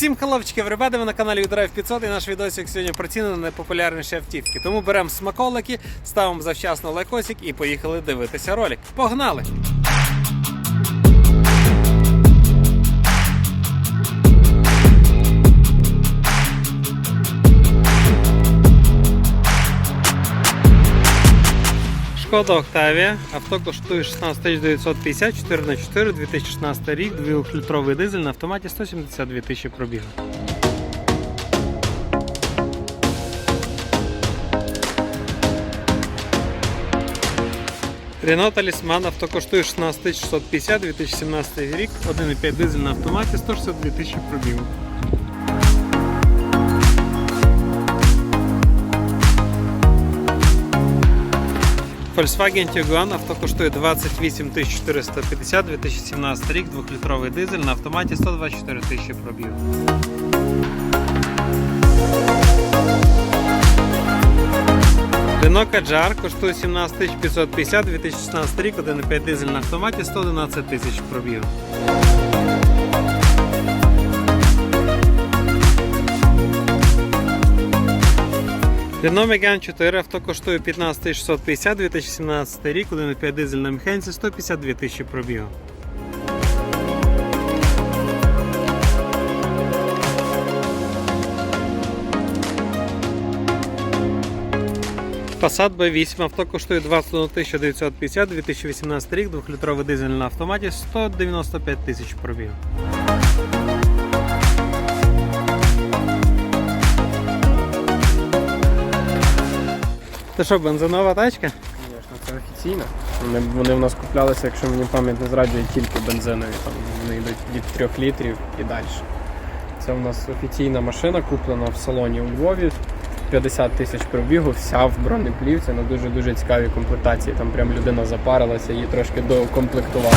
Всім халовчики, ребята, ви на каналі Drive 500 і наш відосик сьогодні про ціни на найпопулярніші автівки. Тому беремо смаколики, ставимо завчасно лайкосик і поїхали дивитися ролик. Погнали! Шкода Октавія. Авто коштує 16 950, 4 на 4 2016 рік, 2-літровий дизель на автоматі 172 тисячі пробігу. Renault Talisman авто коштує 16 650, 2017 рік, 1,5 дизель на автоматі 162 тисячі пробігу. Volkswagen Tiguan авто коштує 28 450, 2017 рік, 2-літровий дизель на автоматі 124 тисячі пробігу. Renault Kadjar коштує 17 550, 2016 рік, 1,5 дизель на автоматі 111 тисяч пробігу. Renault Megane 4 авто коштує 15 650, 2017 рік, 1,5 дизель на механіці 152 тисячі пробігу. Passat B8 авто коштує 21 950, 2018 рік, 2-літровий дизель на автоматі 195 тисяч пробігу. Це що, бензинова тачка? Звісно, це офіційно. Вони, вони в нас куплялися, якщо мені пам'ять не зраджує, тільки бензинові. Там вони йдуть від 3 літрів і далі. Це у нас офіційна машина, куплена в салоні у Львові. 50 тисяч пробігу, вся в бронеплівці на дуже-дуже цікавій комплектації. Там прям людина запарилася, її трошки докомплектувала.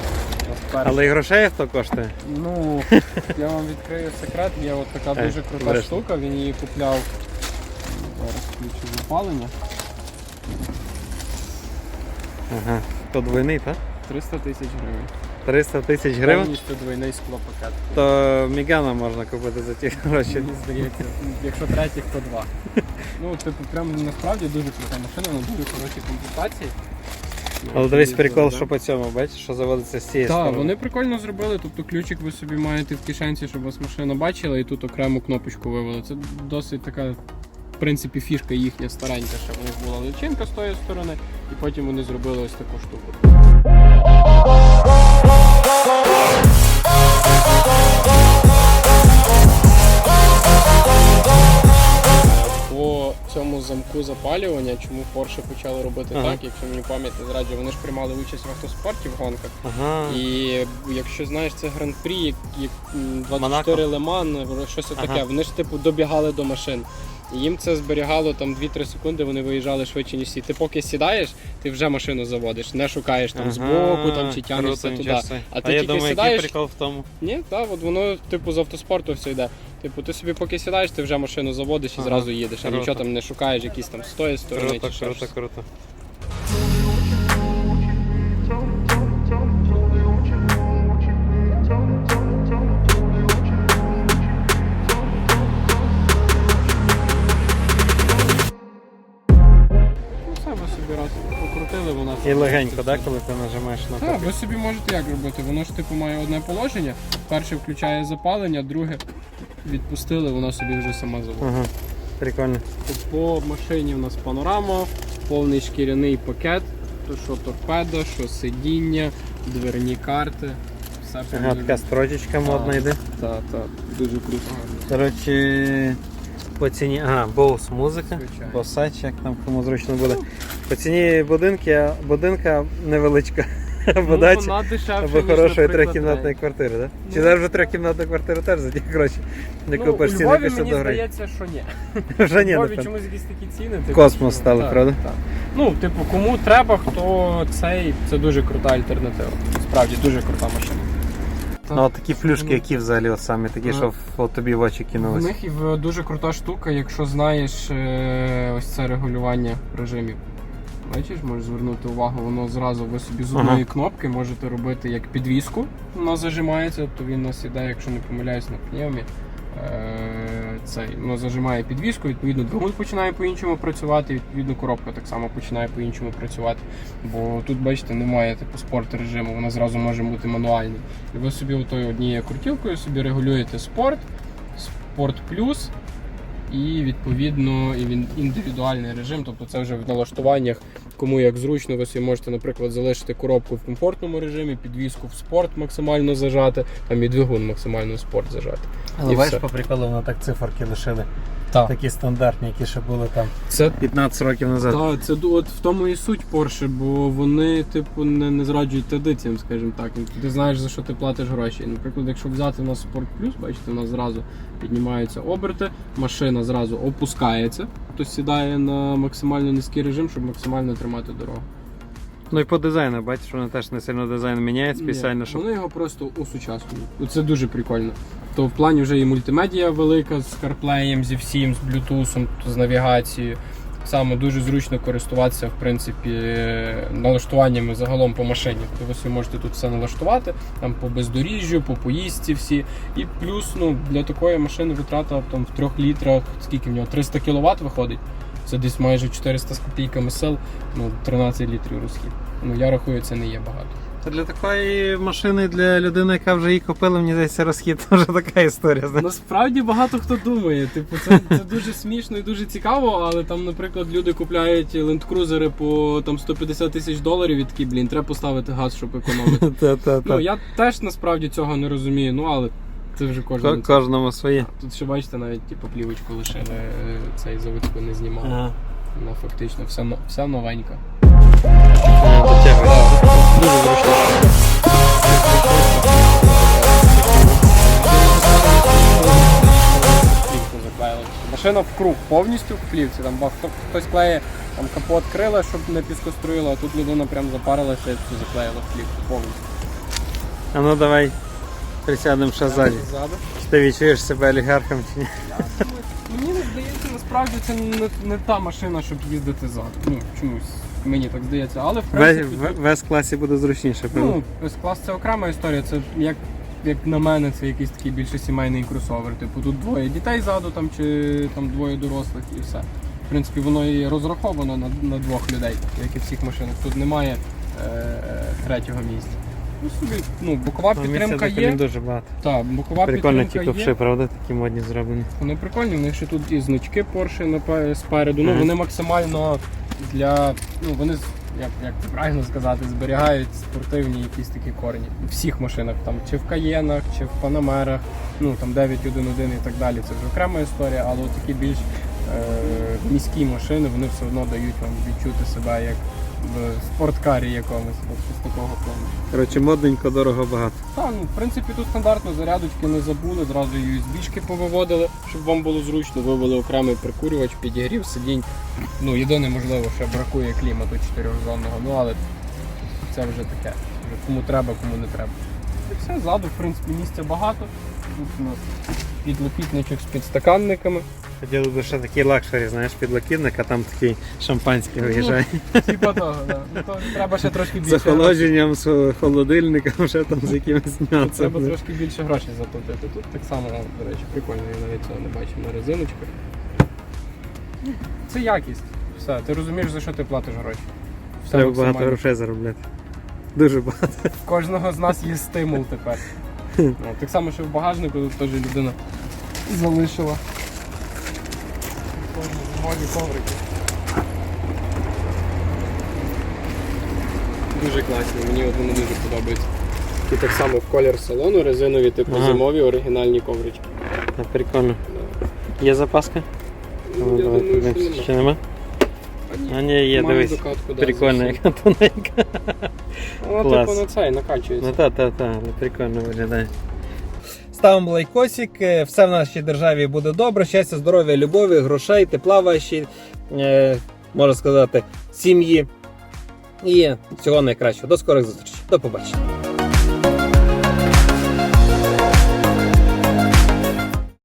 Але і грошей хто коштує? Ну, я вам відкрию секрет, є от така дуже крута береш. штука, він її купляв. Зараз включу запалення. Ага. То двойний, так? 300 тисяч гривень. 300 тисяч гривень. Повністю двойний склопакет. То Мігана можна купити за ті гроші. Мені здається, якщо третіх, то два. Ну, типу, прям насправді дуже крута машина, на дуже хорошій комплектації. Але дивись прикол, що по цьому, бачиш, що заводиться з цієї Так, вони прикольно зробили, тобто ключик ви собі маєте в кишенці, щоб вас машина бачила, і тут окрему кнопочку вивели. Це досить така, в принципі, фішка їхня старенька, що в них була личинка з тої сторони, і потім вони зробили ось таку штуку. По цьому замку запалювання, чому Порше почали робити Ага. так, якщо мені пам'ять не зраджує, вони ж приймали участь в автоспорті в гонках. Ага. І якщо знаєш, це гран-прі, як, як м, 24 Леман, щось Ага. таке. Вони ж типу добігали до машин. І їм це зберігало там 2-3 секунди, вони виїжджали швидше, ніж всі. Ти поки сідаєш, ти вже машину заводиш, не шукаєш там збоку там, чи тягнешся круто, туди. нічого собі. А ти я тільки думаю, сідаєш. який прикол в тому. Ні, так, от воно типу з автоспорту все йде. Типу, ти собі поки сідаєш, ти вже машину заводиш і Ага, зразу їдеш, а круто. нічого там не шукаєш, якісь там з тої сторони Круто, чи ще круто, щось. круто. Ви собі раз покрутили, вона І легенько, так, коли ти нажимаєш на Так, ви собі можете як робити. Воно ж типу має одне положення. Перше включає запалення, друге відпустили, вона собі вже сама заводить. Ага. Прикольно. По машині у нас панорама, повний шкіряний пакет, то що торпедо, що сидіння, дверні карти. Все Ага, така строчечка модна йде. Так, так, дуже круто. Коротше, По ціні, ага, Bose музика. Bose, як там кому зручно буде. По ціні будинки, будинка невеличка. Або дача, Ну, вона дешевша, або хорошої Рейн. квартири, так? Чи Ну. навіть трьохкімнатну квартиру теж за ті гроші, не Ну, купиш ціни Львові після мені до гри. здається, що ні. Вже ні, У Львові чомусь якісь такі ціни. Типу, Космос стали, так, правда? Так. Ну, типу, кому треба, хто цей, це дуже крута альтернатива. Справді, дуже крута машина. Ну, а такі плюшки, які взагалі от саме такі, Ну. що от тобі в очі В У них і дуже крута штука, якщо знаєш е, ось це регулювання режимів. Бачиш, можеш звернути увагу, воно зразу ви собі з Ага. одної кнопки можете робити як підвіску. вона зажимається, то він насідає, нас іде, якщо не помиляюсь, на пневмі. Цей, воно зажимає підвіску, відповідно, двигун починає по-іншому працювати, відповідно, коробка так само починає по-іншому працювати. Бо тут, бачите, немає типу спорт режиму, вона зразу може бути мануальним. І ви собі отою однією крутілкою собі регулюєте спорт, спорт плюс. І відповідно і він індивідуальний режим, тобто це вже в налаштуваннях, кому як зручно, ви собі можете, наприклад, залишити коробку в комфортному режимі, підвіску в спорт максимально зажати, там і двигун максимально в спорт зажати. Але і бачиш, все. по приколу, воно так циферки лишили. Так. Такі стандартні, які ще були там Це 15 років назад. Так, це от в тому і суть Porsche, бо вони, типу, не, не зраджують традиціям, скажімо так. Ти знаєш, за що ти платиш гроші. Наприклад, якщо взяти на Sport Plus, бачите, у нас зразу піднімаються оберти, машина зразу опускається, тобто сідає на максимально низький режим, щоб максимально тримати дорогу. Ну і по дизайну, бачиш, воно теж не сильно дизайн міняється спеціально, щоб. Вони його просто усучаснюють. Ну, Це дуже прикольно. То в плані вже і мультимедія велика з CarPlay, зі всім, з Bluetooth, з навігацією. Само дуже зручно користуватися, в принципі, налаштуваннями загалом по машині. Тобто ви можете тут все налаштувати, там по бездоріжжю, по поїздці всі. І плюс ну, для такої машини витрата там, в 3 літрах, скільки в нього 300 кВт виходить. Це десь майже 400 з копійками сил, ну 13 літрів розхід. Ну я рахую, це не є багато. Для такої машини, для людини, яка вже її купила, мені здається, розхід теж така історія. знаєш. Насправді багато хто думає. Типу, це, це дуже смішно і дуже цікаво, але там, наприклад, люди купляють лендкрузери по там 150 тисяч доларів і такі, блін, треба поставити газ, щоб економити. Ну я теж насправді цього не розумію, ну але це вже Ко- кожен. Кожному своє. Тут ще бачите, навіть типу, плівочку лишили, е, цей заводську не знімали. Ага. Ну фактично все, все новенька. Дотягує. Дуже зручно. Машина в круг повністю в плівці. Там бах- хто- хтось клеє там капот крила, щоб не піскоструїло, а тут людина прям запарилася і заклеїла в плівку повністю. А ну давай присядемо ще ззаді. Чи ти відчуєш себе олігархом чи ні? Мені здається, насправді це не, не та машина, щоб їздити ззаду. Ну, чомусь мені так здається. Але в принципі. в- в С-класі буде зручніше, правда? Ну, S-клас це окрема історія. Це як, як на мене, це якийсь такий більше сімейний кросовер. Типу тут двоє дітей ззаду там, чи там двоє дорослих і все. В принципі, воно і розраховано на, на двох людей, як і в всіх машинах. Тут немає е, третього місця. Ну, собі, ну, бокова Ну, підтримка є. дуже багато. Так, бокова Прикольно ті ковши, правда? Такі модні зроблені. Вони прикольні, в них ще тут і значки Porsche спереду. Ну Мгм. вони максимально для. Ну вони як, як правильно сказати, зберігають спортивні якісь такі корені. У всіх машинах, там чи в Каєнах, чи в Панамерах, ну там 911 і так далі. Це вже окрема історія, але такі більш е, міські машини вони все одно дають вам відчути себе як в спорткарі якомусь, з такого плану. Коротше, модненько, дорого багато. Так, ну в принципі тут стандартно зарядочки не забули, зразу USB-шки повиводили, щоб вам було зручно, вивели окремий прикурювач, підігрів, сидінь. Ну, єдине, можливо, ще бракує клімату чотирьохзонного, ну але це вже таке. Вже кому треба, кому не треба. І все, ззаду, в принципі, місця багато. Тут у нас підлокітничок з підстаканниками. Хотіли б ще такий лакшері, знаєш, підлокітник, а там такий шампанський виїжджає. Типа того, да. Ну, то треба ще трошки більше. грошей. охолодженням, з холодильником, вже там з якимось Треба трошки більше грошей заплатити. Тут так само, до речі, прикольно, я навіть цього не бачив на резиночках. Це якість. Все, ти розумієш, за що ти платиш гроші. Все Треба багато максимально. грошей заробляти. Дуже багато. В кожного з нас є стимул тепер. Ну, так само, що в багажнику тут теж людина залишила. Зимові коврики. Дуже класні, мені от вони дуже подобаються. І так само в колір салону, резинові, типу Ага. зимові оригінальні коврички. Та, Прикольно. Є запаска? Ну, я давай думаю, що нема. Ще нема? А ні, є, Має дивись. докатку, да, зовсім. яка тоненька. Вона Клас. типу на цей накачується. Ну та, та, та, але прикольно виглядає. Ставимо лайкосик, е, все в нашій державі буде добре. Щастя, здоров'я, любові, грошей, тепла вашій, е, можна сказати, сім'ї. І всього найкращого. До скорих зустрічей. До побачення.